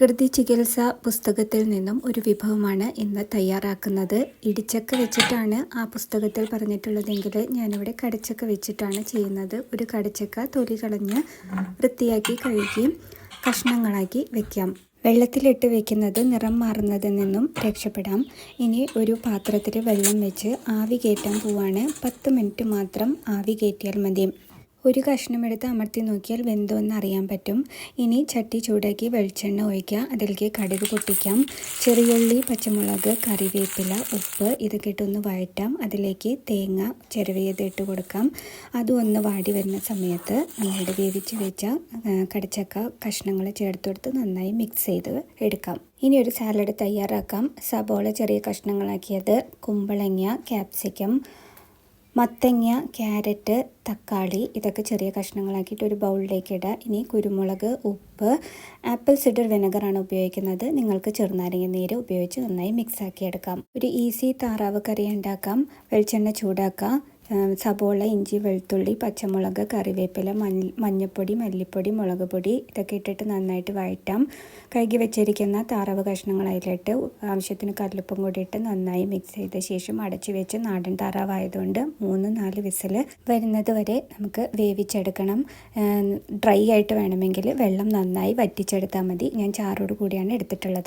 പ്രകൃതി ചികിത്സ പുസ്തകത്തിൽ നിന്നും ഒരു വിഭവമാണ് ഇന്ന് തയ്യാറാക്കുന്നത്. ഇടിച്ചക്ക വെച്ചിട്ടാണ് ആ പുസ്തകത്തിൽ പറഞ്ഞിട്ടുള്ളതെങ്കിൽ ഞാനിവിടെ കടച്ചക്ക വെച്ചിട്ടാണ് ചെയ്യുന്നത്. ഒരു കടച്ചക്ക തൊലി കളഞ്ഞ് വൃത്തിയാക്കി കഴുകി കഷ്ണങ്ങളാക്കി വെക്കാം. വെള്ളത്തിലിട്ട് വെക്കുന്നത് നിറം മാറുന്നതിൽ നിന്നും രക്ഷപ്പെടാം. ഇനി ഒരു പാത്രത്തിൽ വെള്ളം വെച്ച് ആവി കയറ്റാൻ പോവാണ്. പത്ത് മിനിറ്റ് മാത്രം ആവി കയറ്റിയാൽ മതി. ഒരു കഷ്ണം എടുത്ത് അമർത്തി നോക്കിയാൽ വെന്തോന്ന് അറിയാൻ പറ്റും. ഇനി ചട്ടി ചൂടാക്കി വെളിച്ചെണ്ണ ഒഴിക്കുക. അതിലേക്ക് കടുക് പൊട്ടിക്കാം. ചെറിയുള്ളി പച്ചമുളക് കറിവേപ്പില ഉപ്പ് ഇതൊക്കെ ഇട്ടൊന്ന് വഴറ്റാം. അതിലേക്ക് തേങ്ങ ചിരവിയത് ഇട്ട് കൊടുക്കാം. അതും ഒന്ന് വാടി വരുന്ന സമയത്ത് നന്നായിട്ട് വേവിച്ച് വെച്ച കടിച്ചക്ക കടച്ചക്ക കഷ്ണങ്ങൾ ചേർത്ത് കൊടുത്ത് നന്നായി മിക്സ് ചെയ്ത് എടുക്കാം. ഇനി ഒരു സാലഡ് തയ്യാറാക്കാം. സബോള ചെറിയ കഷ്ണങ്ങളാക്കിയത് കുമ്പളങ്ങ ക്യാപ്സിക്കം മത്തങ്ങ ക്യാരറ്റ് തക്കാളി ഇതൊക്കെ ചെറിയ കഷ്ണങ്ങളാക്കിയിട്ട് ഒരു ബൗളിലേക്ക് ഇടുക ഇനി കുരുമുളക് ഉപ്പ് ആപ്പിൾ സിഡർ വിനെഗറാണ് ഉപയോഗിക്കുന്നത്. നിങ്ങൾക്ക് ചെറുനാരങ്ങ നീര് ഉപയോഗിച്ച് നന്നായി മിക്സ് ആക്കി എടുക്കാം ഒരു ഈസി താറാവ് കറി ഉണ്ടാക്കാം വെളിച്ചെണ്ണ ചൂടാക്കുക ആ, സബോള ഇഞ്ചി വെളുത്തുള്ളി പച്ചമുളക് കറിവേപ്പില മഞ്ഞ മഞ്ഞൾപ്പൊടി മല്ലിപ്പൊടി മുളക് പൊടി ഇതൊക്കെ ഇട്ടിട്ട് നന്നായിട്ട് വഴറ്റാം. കഴുകി വെച്ചിരിക്കുന്ന താറാവ് കഷ്ണങ്ങൾ അതിലിട്ട് ആവശ്യത്തിന് കല്ലുപ്പും കൂടി ഇട്ട് നന്നായി മിക്സ് ചെയ്ത ശേഷം അടച്ചു വെച്ച് നാടൻ താറാവായതുകൊണ്ട് മൂന്ന് നാല് വിസിൽ വരുന്നത് വരെ നമുക്ക് വേവിച്ചെടുക്കണം. ഡ്രൈ ആയിട്ട് വേണമെങ്കിൽ വെള്ളം നന്നായി വറ്റിച്ചെടുത്താൽ മതി. ഞാൻ ചാറോട് കൂടിയാണ് എടുത്തിട്ടുള്ളത്.